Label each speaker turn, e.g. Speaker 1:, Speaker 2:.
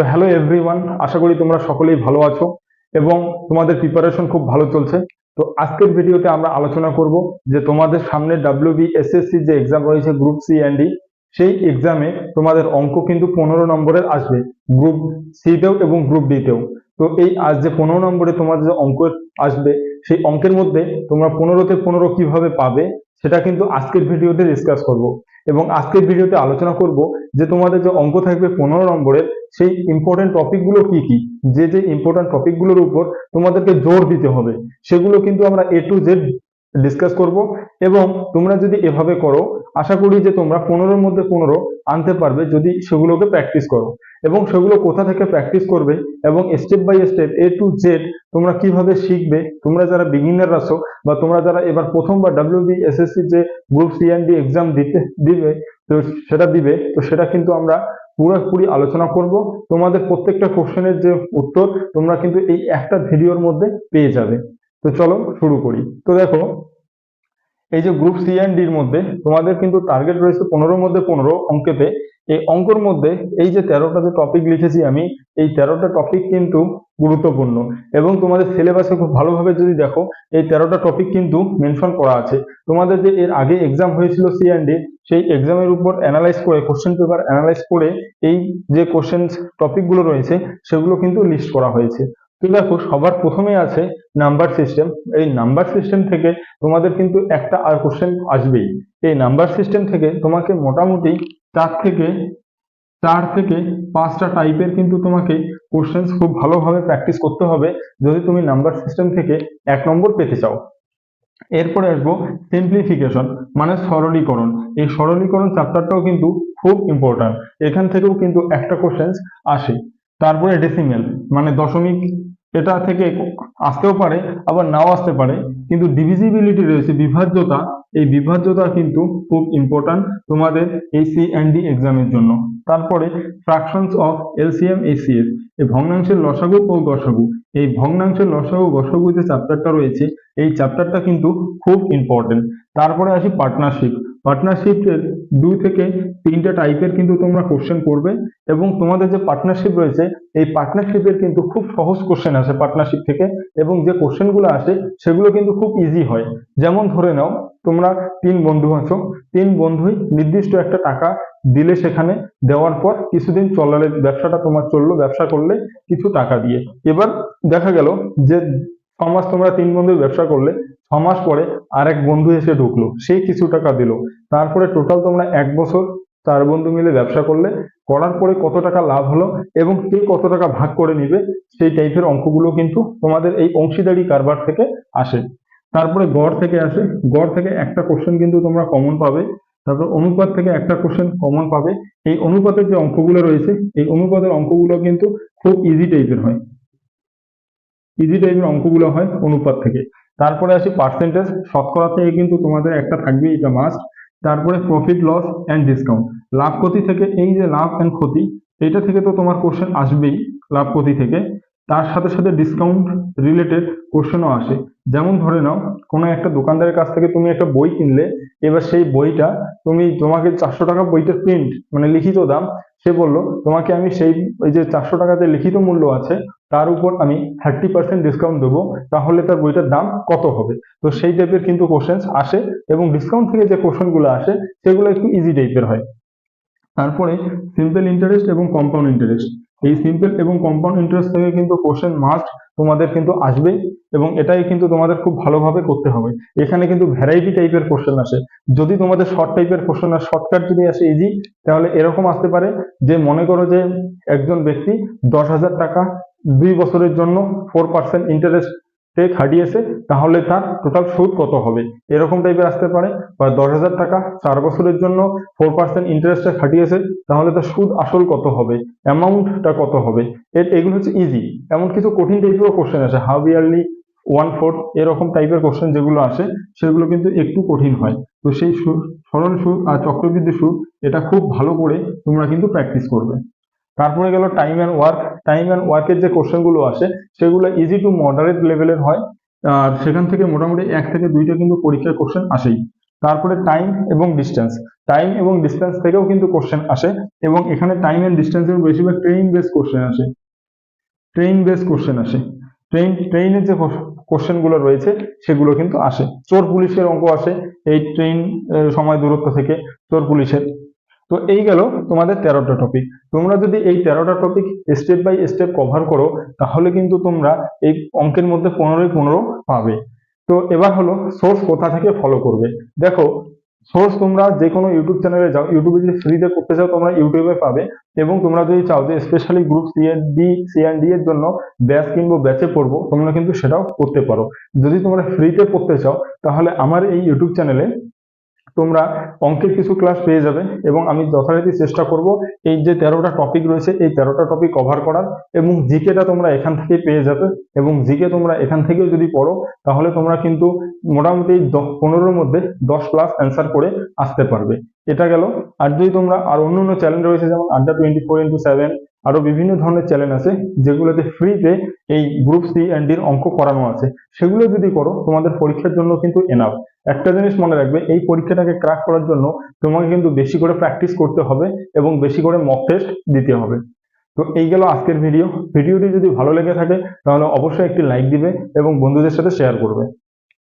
Speaker 1: তো hello everyone আশা করি তোমরা সকলেই ভালো আছো এবং তোমাদের প্রিপারেশন খুব ভালো চলছে। তো আজকের ভিডিওতে আমরা আলোচনা করব যে তোমাদের সামনে ডাব্লিউবি এসএসসি যে এক্সাম রয়েছে গ্রুপ সি অ্যান্ড ডি সেই এক্সামে তোমাদের অঙ্ক কিন্তু পনেরো নম্বরের আসবে গ্রুপ সিতেও এবং গ্রুপ ডিতেও তো এই আজ যে পনেরো নম্বরে তোমাদের যে অঙ্ক আসবে সেই অঙ্কের মধ্যে তোমরা পনেরোতে পনেরো কীভাবে পাবে, সেটা কিন্তু আজকের ভিডিওতে ডিসকাস করব। এবং আজকের ভিডিওতে আলোচনা করব যে তোমাদের যে অঙ্ক থাকবে পনেরো নম্বরের, সেই ইম্পর্টেন্ট টপিকগুলো কি কি? যে যে ইম্পর্টেন্ট টপিকগুলোর উপর তোমাদেরকে জোর দিতে হবে, সেগুলো কিন্তু আমরা এ টু জেড ডিসকাস করব। এবং তোমরা যদি এভাবে করো, আশা করি যে তোমরা পনেরোর মধ্যে পনেরো আনতে পারবে যদি সেগুলোকে প্র্যাকটিস করো। এবং সেগুলো কোথা থেকে প্র্যাকটিস করবে এবং step by step A to Z তোমরা কীভাবে শিখবে, তোমরা যারা বিগিনার আছো বা তোমরা যারা এবার প্রথমবার ডাব্লিউবি এসএসসি যে গ্রুপ সি ডি এক্সাম দিতে, দিবে, তো সেটা দিবে, তো সেটা কিন্তু আমরা পুরোপুরি আলোচনা করব। তোমাদের প্রত্যেকটা কোশ্চেনের যে উত্তর তোমরা কিন্তু এই একটা ভিডিওর মধ্যে পেয়ে যাবে। তো চলো শুরু করি। তো দেখো, এই যে গ্রুপ সি ডির মধ্যে তোমাদের কিন্তু টার্গেট রয়েছে পনেরোর মধ্যে পনেরো অঙ্কেতে। এই অঙ্কর মধ্যে এই যে তেরোটা যে টপিক লিখেছি আমি, এই তেরোটা টপিক কিন্তু গুরুত্বপূর্ণ। এবং তোমাদের সিলেবাসে খুব ভালোভাবে যদি দেখো, এই তেরোটা টপিক কিন্তু মেনশন করা আছে। তোমাদের যে এর আগে এক্সাম হয়েছিল সি অ্যান্ড সেই এক্সামের উপর অ্যানালাইজ করে কোশ্চেন পেপার অ্যানালাইজ করে এই যে কোশ্চেন টপিকগুলো রয়েছে, সেগুলো কিন্তু লিস্ট করা হয়েছে। তো দেখো, সবার প্রথমে আছে নাম্বার সিস্টেম এই নাম্বার সিস্টেম থেকে তোমাদের কিন্তু একটা আর কোশ্চেন আসবেই। এই নাম্বার সিস্টেম থেকে তোমাকে মোটামুটি চার থেকে চার থেকে পাঁচটা টাইপের কিন্তু তোমাকে কোশ্চেন খুব ভালোভাবে প্র্যাকটিস করতে হবে যদি তুমি নাম্বার সিস্টেম থেকে এক নম্বর পেতে চাও। এরপরে আসব সিম্পলিফিকেশন মানে সরলীকরণ। এই সরলীকরণ চ্যাপ্টারটাও কিন্তু খুব ইম্পর্ট্যান্ট এখান থেকেও কিন্তু একটা কোশ্চেন আসে। তারপরে ডেসিমেল মানে দশমিক এটা থেকে আসতেও পারে, আবার নাও আসতে পারে। কিন্তু ডিভিজিবিলিটি রয়েছে, বিভাজ্যতা এই বিভাজ্যতা কিন্তু খুব ইম্পর্ট্যান্ট তোমাদের এসি অ্যান্ড ডি এক্সামের জন্য। তারপরে ফ্রাকশনস অফ এলসিএম এসিএস এই ভগ্নাংশের লসাগু ও গসাগু। এই ভগ্নাংশের লসাগু গসাগু যে চ্যাপ্টারটা রয়েছে, এই চ্যাপ্টারটা কিন্তু খুব ইম্পর্ট্যান্ট তারপরে আসি পার্টনারশিপ পার্টনারশিপের দুই থেকে তিনটা টাইপের কিন্তু তোমরা কোশ্চেন করবে এবং তোমাদের যে পার্টনারশিপ রয়েছে, এই পার্টনারশিপের কিন্তু খুব সহজ কোশ্চেন আসে পার্টনারশিপ থেকে এবং যে কোশ্চেনগুলো আসে, সেগুলো কিন্তু খুব ইজি হয়। যেমন ধরে নাও, তোমরা তিন বন্ধু আছো। তিন বন্ধুই নির্দিষ্ট একটা টাকা দিলে সেখানে দেওয়ার পর কিছুদিন চলালে ব্যবসাটা তোমার চলল, ব্যবসা করলে কিছু টাকা দিয়ে। এবার দেখা গেল যে ছ তোমরা তিন বন্ধু ব্যবসা করলে মাস পরে আর এক বন্ধু এসে ঢুকলো সে কিছু টাকা দিল। তারপরে টোটাল তোমরা এক বছর চার বন্ধু মিলে ব্যবসা করলে, করার পরে কত টাকা লাভ হলো এবং কে কত টাকা ভাগ করে নিবে, সেই টাইপের অঙ্কগুলো কিন্তু তোমাদের এই অংশীদারি কারবার থেকে আসে। তারপরে গড় থেকে আসে। গড় থেকে একটা কোশ্চেন কিন্তু তোমরা কমন পাবে। তারপর অনুপাত থেকে একটা কোশ্চেন কমন পাবে। এই অনুপাতের যে অঙ্কগুলো রয়েছে, এই অনুপাতের অঙ্কগুলো কিন্তু খুব ইজি টাইপের হয়। ইজি টাইপের অঙ্কগুলো হয় অনুপাত থেকে। তারপরে আসি পার্সেন্টেজ শতকরা থেকে কিন্তু তোমাদের একটা থাকবে এটা মাস্ট তারপরে প্রফিট লস অ্যান্ড ডিসকাউন্ট লাভ ক্ষতি থেকে, এই যে লাভ অ্যান্ড ক্ষতি এটা থেকে তো তোমার কোশ্চেন আসবেই, লাভ ক্ষতি থেকে। তার সাথে সাথে ডিসকাউন্ট রিলেটেড কোশ্চেনও আসে। যেমন ধরে নাও, কোনো একটা দোকানদারের কাছ থেকে তুমি একটা বই কিনলে, এবার সেই বইটা তুমি, তোমাকে চারশো টাকা বইটার প্রিন্ট মানে লিখিত দাম, সে বলল, তোমাকে আমি সেই ওই যে চারশো টাকাতে লিখিত মূল্য আছে, তার উপর আমি থার্টি পার্সেন্ট ডিসকাউন্ট দেবো, তাহলে তার বইটার দাম কত হবে? তো সেই টাইপের কিন্তু কোশ্চেন আসে এবং ডিসকাউন্ট থেকে যে কোশ্চেনগুলো আসে, সেগুলো একটু ইজি টাইপের হয়। তারপরে সিম্পল ইন্টারেস্ট এবং কম্পাউন্ড ইন্টারেস্ট এই সিম্পল এবং কম্পাউন্ড ইন্টারেস্ট থেকে কিন্তু কোশ্চেন মাস্ট তোমাদের কিন্তু আসবে এবং এটাই কিন্তু তোমাদের খুব ভালোভাবে করতে হবে। এখানে কিন্তু ভ্যারাইটি টাইপের কোশ্চেন আসে। যদি তোমাদের শর্ট টাইপের কোশ্চেন আর শর্টকাট যদি আসে ইজি তাহলে এরকম আসতে পারে যে মনে করো যে একজন ব্যক্তি দশ হাজার টাকা দুই বছরের জন্য ফোর পার্সেন্ট ইন্টারেস্ট সে খাটিয়েছে তাহলে তার টোটাল সুদ কত হবে? এরকম টাইপের আসতে পারে। বা দশ হাজার টাকা চার বছরের জন্য ফোর পার্সেন্ট ইন্টারেস্টে খাটিয়েছে তাহলে তার সুদ আসল কত হবে? অ্যামাউন্টটা কত হবে? এর এগুলো হচ্ছে ইজি এমন কিছু কঠিন টাইপেরও কোশ্চেন আসে। হাফ ইয়ারলি ওয়ান ফোর্থ এরকম টাইপের কোশ্চেন যেগুলো আসে, সেগুলো কিন্তু একটু কঠিন হয়। তো সেই সুর সরল সুর আর চক্রবৃদ্ধি সুর এটা খুব ভালো করে তোমরা কিন্তু প্র্যাকটিস করবে। তারপরে গেল time and work time and ওয়ার্কের যে কোশ্চেনগুলো আসে, সেগুলো ইজি টু মডারেট লেভেলের হয়। আর সেখান থেকে মোটামুটি এক থেকে দুইটা কিন্তু পরীক্ষার কোশ্চেন আসেই। তারপরে টাইম এবং ডিস্টেন্স টাইম এবং ডিস্টেন্স থেকেও কিন্তু কোশ্চেন আসে এবং এখানে টাইম অ্যান্ড ডিস্টেন্সের বেশিরভাগ ট্রেন বেস কোশ্চেন আসে। ট্রেন বেস কোশ্চেন আসে। ট্রেন ট্রেনের যে কোশ্চেনগুলো রয়েছে, সেগুলো কিন্তু আসে। চোর পুলিশের অঙ্ক আসে এই ট্রেন সময় দূরত্ব থেকে। চোর পুলিশের। তো এই গেল তোমাদের তেরোটা টপিক তোমরা যদি এই তেরোটা topic step by step cover করো, তাহলে কিন্তু তোমরা এই অঙ্কের মধ্যে পনেরোই পনেরো পাবে। তো এবার হলো সোর্স কোথা থেকে ফলো করবে? দেখো সোর্স তোমরা যে কোনো ইউটিউব চ্যানেলে যাও ইউটিউবে যদি ফ্রিতে করতে চাও, তোমরা ইউটিউবে পাবে। এবং তোমরা যদি চাও যে specially group C and D C and D এর জন্য ব্যাচ কিনবো ব্যাচে পড়ব, তোমরা কিন্তু সেটাও করতে পারো। যদি তোমরা ফ্রিতে পড়তে চাও, তাহলে আমার এই ইউটিউব চ্যানেলে তোমরা অঙ্কের কিছু ক্লাস পেয়ে যাবে এবং আমি যথারীতি চেষ্টা করব এই যে তেরোটা টপিক রয়েছে, এই তেরোটা টপিক কভার করার এবং জিকেটা তোমরা এখান থেকে পেয়ে যাবে এবং জিকে তোমরা এখান থেকেও যদি পড়ো, তাহলে তোমরা কিন্তু মোটামুটি পনেরোর মধ্যে দশ প্লাস অ্যান্সার করে আসতে পারবে। এটা গেল। আর যদি তোমরা আর অন্য অন্য চ্যানেল রয়েছে, যেমন আড্ডা টোয়েন্টি ফোর ইন্টু সেভেন আরও বিভিন্ন ধরনের চ্যানেল আছে, যেগুলোতে ফ্রিতে এই গ্রুপ সি অ্যান্ড ডির অঙ্ক করানো আছে। সেগুলো যদি করো, তোমাদের পরীক্ষার জন্য কিন্তু এনাফ একটা জিনিস মনে রাখবে, এই পরীক্ষাটাকে ক্র্যাক করার জন্য তোমাকে কিন্তু বেশি করে প্র্যাকটিস করতে হবে এবং বেশি করে মক টেস্ট দিতে হবে। তো এই গেল আজকের ভিডিও ভিডিওটি যদি ভালো লেগে থাকে, তাহলে অবশ্যই একটি লাইক দিবে এবং বন্ধুদের সাথে শেয়ার করবে।